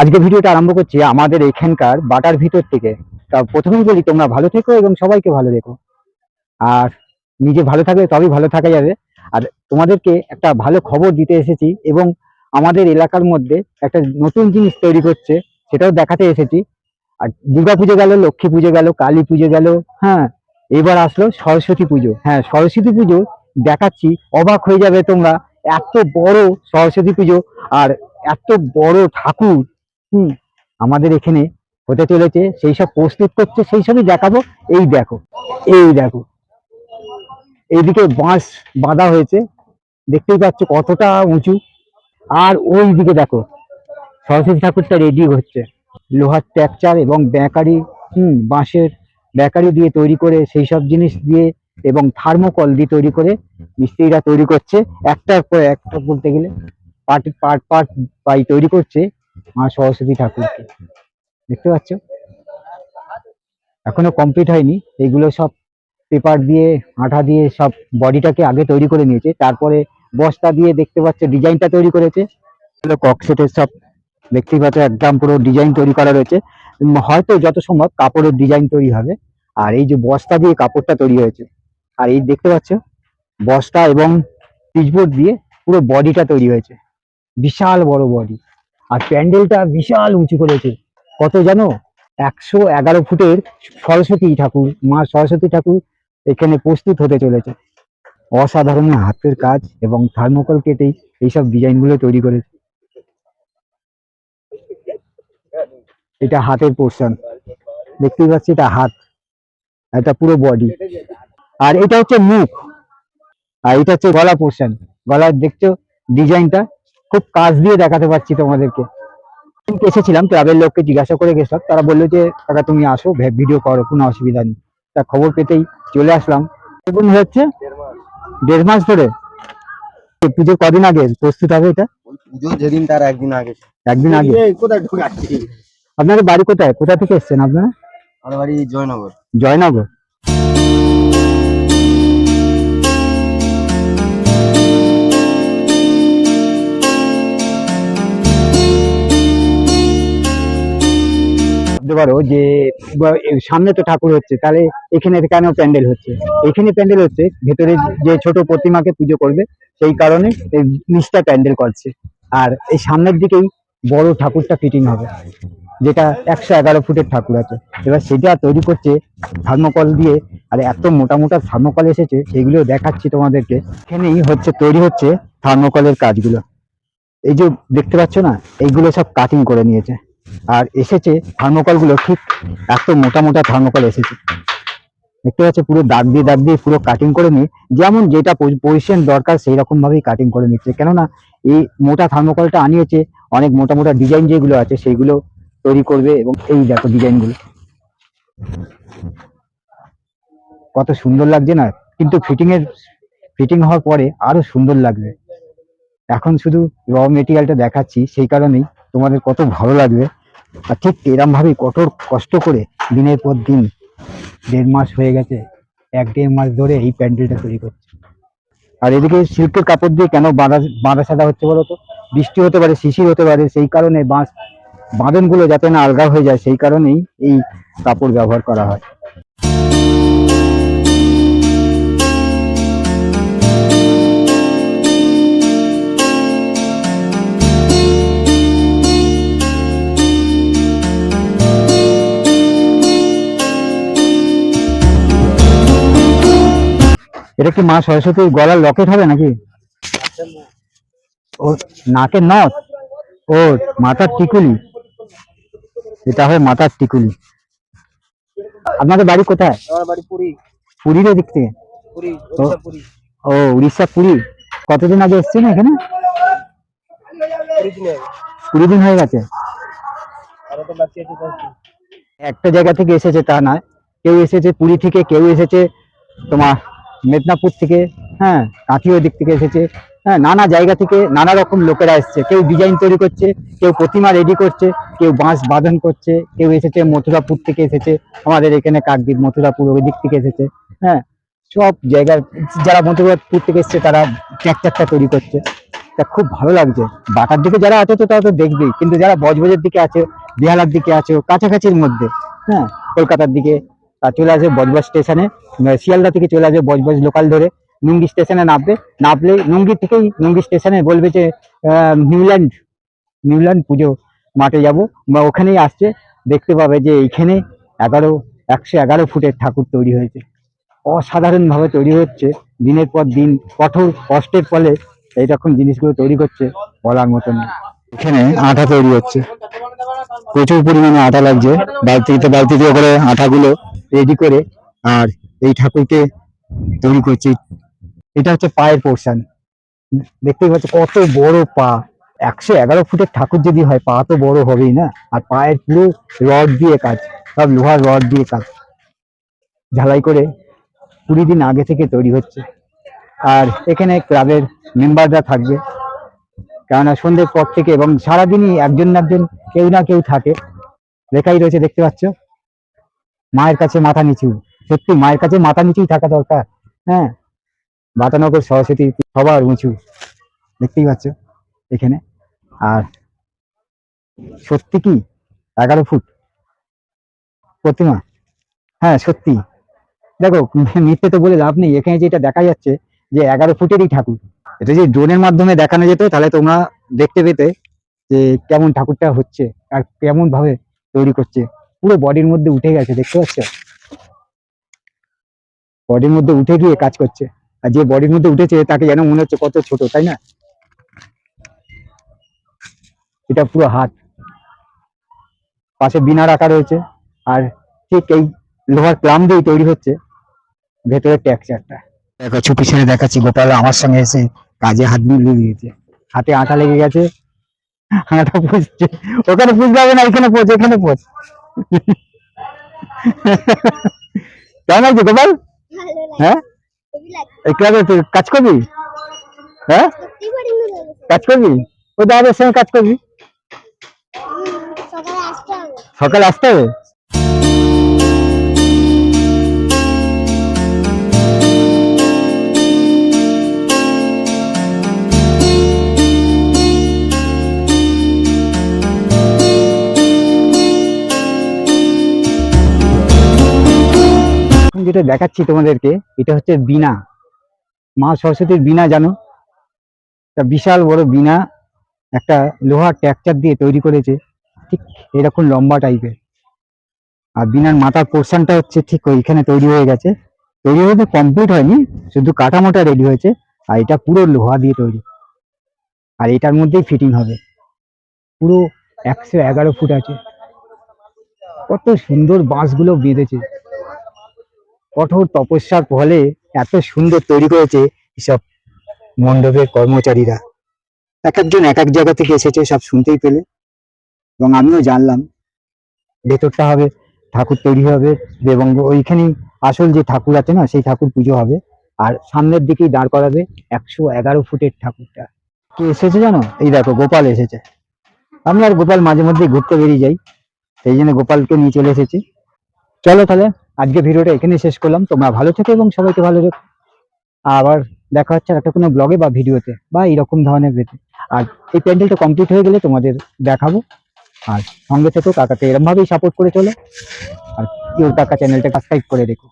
আজকে ভিডিওটা আরম্ভ করছি আমাদের এখানকার বাটার ভিতর থেকে। তা প্রথমেই বলি, তোমরা ভালো থেকো এবং সবাইকে ভালো রেখো। আর নিজে ভালো থাকলে তবেই ভালো থাকা যাবে। আর তোমাদেরকে একটা ভালো খবর দিতে এসেছি এবং আমাদের এলাকার মধ্যে একটা নতুন জিনিস তৈরি করছে, সেটাও দেখাতে এসেছি। আর দুর্গা পুজো গেল, লক্ষ্মী পুজো গেল, কালী পুজো গেল হ্যাঁ এবার আসলো সরস্বতী পুজো। হ্যাঁ সরস্বতী পুজো দেখাচ্ছি, অবাক হয়ে যাবে তোমরা। এত বড় সরস্বতী পুজো আর এত বড় ঠাকুর হুম। আমাদের এখানে হতে চলেছে, সেই সব প্রস্তুত করছে, সেই সবই দেখাবো। এই দেখো এই দেখো। এইদিকে বাঁশ বাঁধা হয়েছে, দেখতেই পাচ্ছ কতটা উঁচু। আর ওই দিকে দেখো, সরস্বতী ঠাকুরটা রেডি হচ্ছে। লোহার ট্যাকচার এবং ব্যাকারি হুম, বাঁশের ব্যাকারি দিয়ে তৈরি করে, সেই সব জিনিস দিয়ে এবং থার্মোকল দিয়ে তৈরি করে মিস্ত্রিরা তৈরি করছে। একটার পর একটা বলতে গেলে পার্ট পার্ট পার্ট বাই তৈরি করছে। মা সরস্বতী ঠাকুরকে। দেখতে পাচ্ছ? এখনও কমপ্লিট হয়নি। এইগুলো সব পেপার দিয়ে, আঠা দিয়ে সব বডিটাকে আগে তৈরি করে নিয়েছে। তারপরে বস্তা দিয়ে দেখতে পাচ্ছ, ডিজাইনটা তৈরি করেছে। ককসেটের সব দেখতেই পাচ্ছ, একদম পুরো ডিজাইন তৈরি করা রয়েছে। হয়তো যত সম্ভব কাপড়ের ডিজাইন তৈরি হবে। আর এই যে বস্তা দিয়ে কাপড়টা তৈরি হয়েছে, আর এই দেখতে পাচ্ছ, বস্তা এবং পিচবোর্ড দিয়ে পুরো বডিটা তৈরি হয়েছে। বিশাল বড় বডি। আর প্যান্ডেলটা বিশাল উঁচু করেছে। কত জানো? একশো এগারো ফুটের সরস্বতী ঠাকুর, মা সরস্বতী ঠাকুর এখানে প্রস্তুত হতে চলেছে। অসাধারণ হাতের কাজ এবং থার্মোকল কেটেই এইসব ডিজাইনগুলো তৈরি করেছে। এটা হাতের পোর্শন। দেখতেই পাচ্ছি এটা হাত। এটা পুরো বডি। আর এটা হচ্ছে মুখ। আর এটা হচ্ছে গলা পোর্শন। গলার দেখছ ডিজাইনটা খুব কাজ দিয়ে দেখাতে পারছি তোমাদেরকে। আমি এসেছিলাম ক্লাবের লোককে জিজ্ঞাসা করে গেছিলাম তারা বলল যে কাকা তুমি আসো ভিডিও করো কোনো অসুবিধা নেই। তা খবর পেতেই চলে আসলাম। কতদিন হচ্ছে দেড় মাস ধরে তো পুজোর কদিন আগে প্রস্তুত হবে এটা? পুজো যেদিন তার একদিন আগে। একদিন আগে? এই কোথায় ঢুকাচ্ছি? আপনাদের বাড়ি কোথায়? কোথা থেকে এসছেন আপনারা? আমার বাড়ি জয়নগর। জয়নগর। ভাবতে পারো যে সামনে তো ঠাকুর হচ্ছে, তাহলে এখানে কেন প্যান্ডেল হচ্ছে? এখানে প্যান্ডেল হচ্ছে, ভেতরে যে ছোট প্রতিমাকে পুজো করবে, সেই কারণে নিচটা প্যান্ডেল করছে। আর এই সামনের দিকেই বড় ঠাকুরটা ফিটিং হবে, যেটা একশো এগারো ফুটের ঠাকুর আছে। এবার সেটা তৈরি করছে থার্মোকল দিয়ে, আর এত মোটা মোটা থার্মোকল এসেছে সেগুলো দেখাচ্ছি তোমাদেরকে। এখানেই হচ্ছে, তৈরি হচ্ছে থার্মোকলের কাজগুলো। এই যে দেখতে পাচ্ছ না, এইগুলো সব কাটিং করে নিয়েছে। আর এসেছে থার্মোকলগুলো ঠিক এত মোটা মোটা থার্মোকল এসেছে। দেখতে পাচ্ছ, পুরো দাগ দিয়ে দাগ দিয়ে পুরো কাটিং করে নিয়ে, যেমন যেটা পজিশন দরকার সেই রকম ভাবেই কাটিং করে নিচ্ছে। কেননা, এই মোটা থার্মোকলটা আনিয়েছে, অনেক মোটা মোটা ডিজাইন যেগুলো আছে সেইগুলো তৈরি করবে এবং এই দেখো ডিজাইনগুলো কত সুন্দর লাগছে না? কিন্তু ফিটিং এর ফিটিং হওয়ার পরে আরও সুন্দর লাগবে। এখন শুধু র মেটেরিয়ালটা দেখাচ্ছি, সেই কারণেই তোমাদের কত ভালো লাগবে। আর ঠিক এরমভাবেই কঠোর কষ্ট করে দিনের পর দিন দেড় মাস হয়ে গেছে, এক দেড় মাস ধরে এই প্যান্ডেলটা তৈরি করছে। আর এদিকে সিল্কের কাপড় দিয়ে কেন বাঁধা বাঁধা সাদা হচ্ছে বলো তো? বৃষ্টি হতে পারে, শিশির হতে পারে, সেই কারণে বাঁশ, বাঁধনগুলো যাতে না আলগা হয়ে যায়, সেই কারণেই এই কাপড় ব্যবহার করা হয়। এটা কি মা সরস্বতীর গলার লকেট হবে নাকি? ও নাকের নথ? ও মাথার টিকুলি। এটা হবে মাথার টিকুলি। আপনাদের বাড়ি কোথায়? আমার বাড়ি পুরী। পুরীর দিক থেকে? ও উড়িষ্যা পুরী। কতদিন আগে এসছেন এখানে? কুড়ি দিন হয়ে গেছে। একটা জায়গা থেকে এসেছে তা নয়। কেউ এসেছে পুরী থেকে কেউ এসেছে তোমার মেদিনীপুর থেকে হ্যাঁ কাঁথিও দিক থেকে এসেছে। হ্যাঁ নানা জায়গা থেকে নানা রকম লোকেরা এসেছে। কেউ ডিজাইন তৈরি করছে, কেউ প্রতিমা রেডি করছে, কেউ বাঁশ বাঁধন করছে, কেউ এসেছে মথুরাপুর থেকে এসেছে, আমাদের এখানে কাকদ্বীপ, মথুরাপুর ওই দিক থেকে এসেছে। হ্যাঁ সব জায়গার যারা মথুরাপুর থেকে এসেছে, তারা ট্র্যাকচারটা তৈরি করছে। তা খুব ভালো লাগছে। বাটার দিকে যারা আছে তো তারা তো দেখবেই, কিন্তু যারা বজবজের দিকে আছে, বিহালার দিকে আছে কাছাকাছির মধ্যে হ্যাঁ কলকাতার দিকে চলে আসবে বজবজ স্টেশনে। শিয়ালদা থেকে চলে আসবে বজবজ লোকাল ধরে। নুঙ্গি স্টেশনে নামবে। নামলে নুঙ্গি থেকেই নুঙ্গি স্টেশনে বলবে যে নিউল্যান্ড নিউল্যান্ড পুজো মাঠে যাব। বা ওখানেই আসছে, দেখতে পাবে যে এইখানে এগারো, একশো এগারো ফুটের ঠাকুর তৈরি হয়েছে। অসাধারণভাবে তৈরি হচ্ছে। দিনের পর দিন, কঠোর কষ্টের ফলে এইরকম জিনিসগুলো তৈরি করছে বলার মতন। না। এখানে আঠা তৈরি হচ্ছে। প্রচুর পরিমাণে আটা লাগছে। বালতিতে বালতিতে করে আঠাগুলো রেডি করে আর এই ঠাকুরকে তৈরি করছি। এটা হচ্ছে পায়ের পোর্শন দেখতেই পাচ্ছ কত বড় পা। একশো এগারো ফুটের ঠাকুর যদি হয়, পা তো বড় হবেই না? আর পায়ের পুরো রড দিয়ে কাজ, সব লোহার রড দিয়ে কাজ। ঝালাই করে কুড়ি দিন আগে থেকে তৈরি হচ্ছে। আর এখানে ক্লাবের মেম্বাররা থাকবে। কেননা সন্ধ্যের পর থেকে এবং সারাদিনই একজন না একজন কেউ না কেউ থাকে। লেখাই রয়েছে, দেখতে পাচ্ছ? মায়ের কাছে মাথা নিচু। সত্যি, মায়ের কাছে মাথা নিচুই থাকা দরকার। হ্যাঁ? বাতানগর সরস্বতী সবার উঁচু। দেখতেই পাচ্ছ এখানে। আর সত্যি কি? এগারো ফুট। প্রতিমা। হ্যাঁ সত্যি। দেখো, মিথ্যে তো বলে লাভ নেই। এখানে যেটা দেখা যাচ্ছে যে এগারো ফুটেরই ঠাকুর। এটা যদি ড্রোনের মাধ্যমে দেখানো যেত, তাহলে তোমরা দেখতে পেতে যে কেমন ঠাকুরটা হচ্ছে আর কেমন ভাবে তৈরি করছে। পুরো বডির মধ্যে উঠে গেছে, দেখতে পাচ্ছ? বডির মধ্যে উঠে গিয়ে কাজ করছে। আর যে বডির মধ্যে উঠেছে, তাকে যেন মনে হচ্ছে কত ছোট, তাই না? এটা পুরো হাত। পাশে বিনা রাখা রয়েছে। আর ঠিক এই লোহার প্লাম দিয়ে তৈরি হচ্ছে ভেতরে টেক্সচারটা দেখো চুপি ছেড়ে দেখাচ্ছি, গোপাল আমার সঙ্গে এসে কাজে হাত মিলিয়ে দিয়েছে। হাতে আটা লেগে গেছে। আটা পুষছে ওখানে পুষতে হবে না, এখানে পোচ এখানে পোচ কেমন লাগছে গোপাল? হ্যাঁ? এই ক্লাবে তুই কাজ করবি? হ্যাঁ? কাজ করবি? ও দাদাদের সঙ্গে কাজ করবি? সকালে আসতে হবে? যেটা দেখাচ্ছি তোমাদেরকে, এটা হচ্ছে বীণা। মা সরস্বতীর বীণা, জানো? একটা বিশাল বড় বীণা, একটা লোহার ট্যাকচার দিয়ে তৈরি করেছে, ঠিক এরকম লম্বা টাইপের আর বিনার মাথার পোর্শনটা হচ্ছে ঠিক ওইখানে তৈরি হয়ে গেছে। তৈরি হতে কমপ্লিট হয়নি, শুধু কাঠামোটা রেডি হয়েছে, আর এটা পুরো লোহা দিয়ে তৈরি। আর এটার মধ্যেই ফিটিং হবে। পুরো একশো এগারো ফুট আছে। কত সুন্দর বাঁশগুলো বেঁধেছে। কঠোর তপস্যার ফলে এত সুন্দর তৈরি করেছে এসব মণ্ডপের কর্মচারীরা। এক একজন এক এক জায়গা থেকে এসেছে, সব শুনতেই পেলে এবং আমিও জানলাম, ভেতরটা হবে, ঠাকুর তৈরি হবে, এবং ওইখানেই আসল যে ঠাকুর আছে না, সেই ঠাকুর পুজো হবে। আর সামনের দিকেই দাঁড় করাবে একশো এগারো ফুটের ঠাকুরটা। কে এসেছে জানো? এই দেখো, গোপাল এসেছে। আমি আর গোপাল মাঝে মধ্যে ঘুরতে বেরিয়ে যাই। সেই জন্য গোপালকে নিয়ে চলে এসেছি। চলো তাহলে। আজকে ভিডিওটা এখানে শেষ করলাম। তোমরা ভালো থেকো এবং সবাইকে ভালো রেখো আবার দেখা হচ্ছে একটা কোনো ব্লগে বা ভিডিওতে বা এরকম ধরনের ভিডিও। আর এই প্যান্ডেলটা কমপ্লিট হয়ে গেলে তোমাদের দেখাবো। আর সঙ্গে থেকেও কাকাকে এরমভাবেই সাপোর্ট করে চলো। আর ইউর কাকা চ্যানেলটা সাবস্ক্রাইব করে রেখো।